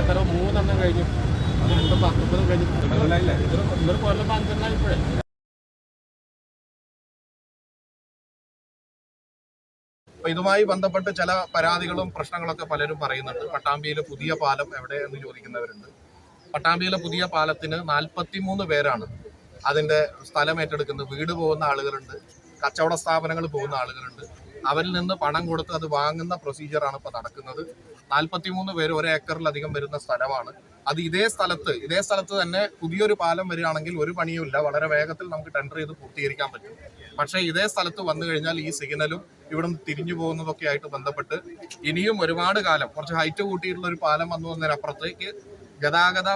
എത്ര മൂന്നെണ്ണം കഴിഞ്ഞു. അത് രണ്ടും പത്തൊമ്പതും കഴിഞ്ഞു. ഇതൊരു കൊല്ലം പന്ത്രണ്ടായി ഇപ്പോഴേ. അപ്പൊ ഇതുമായി ബന്ധപ്പെട്ട് ചില പരാതികളും പ്രശ്നങ്ങളൊക്കെ പലരും പറയുന്നുണ്ട്. പട്ടാമ്പിയിലെ പുതിയ പാലം എവിടെ എന്ന് ചോദിക്കുന്നവരുണ്ട്. പട്ടാമ്പിയിലെ പുതിയ പാലത്തിന് നാൽപ്പത്തിമൂന്ന് പേരാണ് അതിന്റെ സ്ഥലം ഏറ്റെടുക്കുന്നത്. വീട് പോകുന്ന ആളുകളുണ്ട് കച്ചവട സ്ഥാപനങ്ങൾ പോകുന്ന ആളുകളുണ്ട്. അവരിൽ നിന്ന് പണം കൊടുത്ത് അത് വാങ്ങുന്ന പ്രൊസീജിയറാണ് ഇപ്പോൾ നടക്കുന്നത്. നാൽപ്പത്തിമൂന്ന് പേര് ഒരു ഏക്കറിലധികം വരുന്ന സ്ഥലമാണ്. അത് ഇതേ സ്ഥലത്ത് ഇതേ സ്ഥലത്ത് തന്നെ പുതിയൊരു പാലം വരികയാണെങ്കിൽ ഒരു പണിയുമില്ല വളരെ വേഗത്തിൽ നമുക്ക് ടെൻഡർ ചെയ്ത് പൂർത്തീകരിക്കാൻ പറ്റും. പക്ഷേ ഇതേ സ്ഥലത്ത് വന്നു കഴിഞ്ഞാൽ ഈ സിഗ്നലും ഇവിടുന്ന് തിരിഞ്ഞു പോകുന്നതൊക്കെ ആയിട്ട് ബന്ധപ്പെട്ട് ഇനിയും ഒരുപാട് കാലം കുറച്ച് ഹൈറ്റ് കൂട്ടിയിട്ടുള്ള ഒരു പാലം വന്നു വന്നതിനപ്പുറത്തേക്ക് ഗതാഗത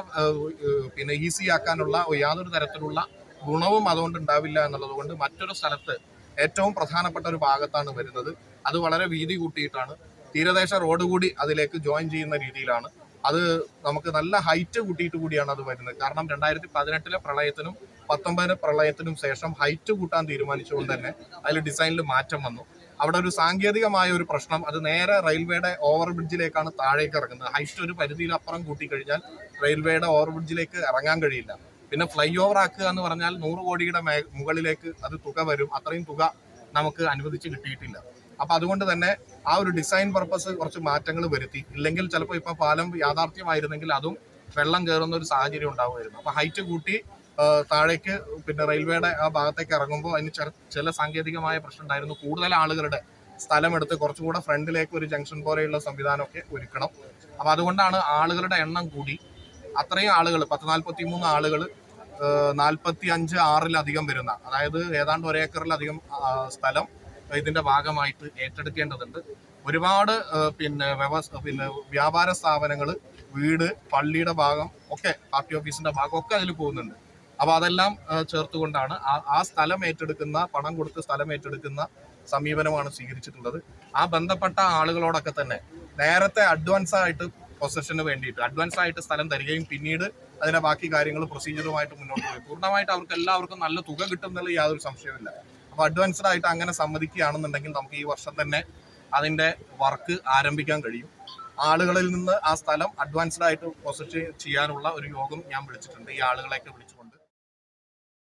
പിന്നെ ഈസി ആക്കാനുള്ള യാതൊരു തരത്തിലുള്ള ഗുണവും അതുകൊണ്ട് ഉണ്ടാവില്ല എന്നുള്ളത് കൊണ്ട് മറ്റൊരു സ്ഥലത്ത് ഏറ്റവും പ്രധാനപ്പെട്ട ഒരു ഭാഗത്താണ് വരുന്നത്. അത് വളരെ വീതി കൂട്ടിയിട്ടാണ് തീരദേശ റോഡ് കൂടി അതിലേക്ക് ജോയിൻ ചെയ്യുന്ന രീതിയിലാണ്. അത് നമുക്ക് നല്ല ഹൈറ്റ് കൂട്ടിയിട്ട് കൂടിയാണ് അത് വരുന്നത്. കാരണം രണ്ടായിരത്തി പതിനെട്ടിലെ പ്രളയത്തിനും പത്തൊമ്പതിന് പ്രളയത്തിനും ശേഷം ഹൈറ്റ് കൂട്ടാൻ തീരുമാനിച്ചുകൊണ്ട് തന്നെ അതിൽ ഡിസൈനിൽ മാറ്റം വന്നു. അവിടെ ഒരു സാങ്കേതികമായ ഒരു പ്രശ്നം അത് നേരെ റെയിൽവേയുടെ ഓവർ ബ്രിഡ്ജിലേക്കാണ് താഴേക്ക് ഇറങ്ങുന്നത്. ഹൈറ്റ് ഒരു പരിധിയിലപ്പുറം കൂട്ടിക്കഴിഞ്ഞാൽ റെയിൽവേയുടെ ഓവർ ബ്രിഡ്ജിലേക്ക് ഇറങ്ങാൻ കഴിയില്ല. പിന്നെ ഫ്ലൈ ഓവർ ആക്കുക എന്ന് പറഞ്ഞാൽ നൂറ് കോടിയുടെ മുകളിലേക്ക് അത് തുക വരും. അത്രയും തുക നമുക്ക് അനുവദിച്ച് കിട്ടിയിട്ടില്ല. അപ്പൊ അതുകൊണ്ട് തന്നെ ആ ഒരു ഡിസൈൻ പർപ്പസ് കുറച്ച് മാറ്റങ്ങൾ വരുത്തി. ഇല്ലെങ്കിൽ ചിലപ്പോൾ ഇപ്പൊ പാലം യാഥാർത്ഥ്യമായിരുന്നെങ്കിൽ അതും വെള്ളം കയറുന്ന ഒരു സാഹചര്യം ഉണ്ടാവുമായിരുന്നു. അപ്പൊ ഹൈറ്റ് കൂട്ടി താഴേക്ക് പിന്നെ റെയിൽവേയുടെ ആ ഭാഗത്തേക്ക് ഇറങ്ങുമ്പോൾ അതിന് ചില സാങ്കേതികമായ പ്രശ്നം ഉണ്ടായിരുന്നു. കൂടുതൽ ആളുകളുടെ സ്ഥലമെടുത്ത് കുറച്ചുകൂടെ ഫ്രണ്ടിലേക്ക് ഒരു ജംഗ്ഷൻ പോലെയുള്ള സംവിധാനമൊക്കെ ഒരുക്കണം. അപ്പോൾ അതുകൊണ്ടാണ് ആളുകളുടെ എണ്ണം കൂടി. അത്രയും ആളുകൾ പത്ത് നാൽപ്പത്തി മൂന്ന് ആളുകൾ നാൽപ്പത്തി അഞ്ച് ആറിലധികം വരുന്ന അതായത് ഏതാണ്ട് ഒരേക്കറിലധികം സ്ഥലം ഇതിന്റെ ഭാഗമായിട്ട് ഏറ്റെടുക്കേണ്ടതുണ്ട്. ഒരുപാട് പിന്നെ പിന്നെ വ്യാപാര സ്ഥാപനങ്ങൾ വീട് പള്ളിയുടെ ഭാഗം ഒക്കെ പാർട്ടി ഓഫീസിന്റെ ഭാഗം ഒക്കെ അതിൽ പോകുന്നുണ്ട്. അപ്പൊ അതെല്ലാം ചേർത്തുകൊണ്ടാണ് ആ ആ സ്ഥലം ഏറ്റെടുക്കുന്ന പണം കൊടുത്ത് സ്ഥലം ഏറ്റെടുക്കുന്ന സമീപനമാണ് സ്വീകരിച്ചിട്ടുള്ളത്. ആ ബന്ധപ്പെട്ട ആളുകളോടൊക്കെ തന്നെ നേരത്തെ അഡ്വാൻസ് ആയിട്ട് പൊസഷന് വേണ്ടിയിട്ട് അഡ്വാൻസ് ആയിട്ട് സ്ഥലം തരികയും പിന്നീട് അതിന്റെ ബാക്കി കാര്യങ്ങൾ പ്രൊസീജിയറുമായിട്ട് മുന്നോട്ട് പോയി. പൂർണമായിട്ട് അവർക്ക് എല്ലാവർക്കും നല്ല തുക കിട്ടും എന്നുള്ള യാതൊരു സംശയവുമില്ല. അപ്പൊ അഡ്വാൻസ്ഡ് ആയിട്ട് അങ്ങനെ സമ്മതിക്കുകയാണെന്നുണ്ടെങ്കിൽ നമുക്ക് ഈ വർഷം തന്നെ അതിന്റെ വർക്ക് ആരംഭിക്കാൻ കഴിയും. ആളുകളിൽ നിന്ന് ആ സ്ഥലം അഡ്വാൻസ്ഡ് ആയിട്ട് പൊസിറ്റ് ചെയ്യാനുള്ള ഒരു യോഗം ഞാൻ വിളിച്ചിട്ടുണ്ട്. ഈ ആളുകളെയൊക്കെ വിളിച്ചു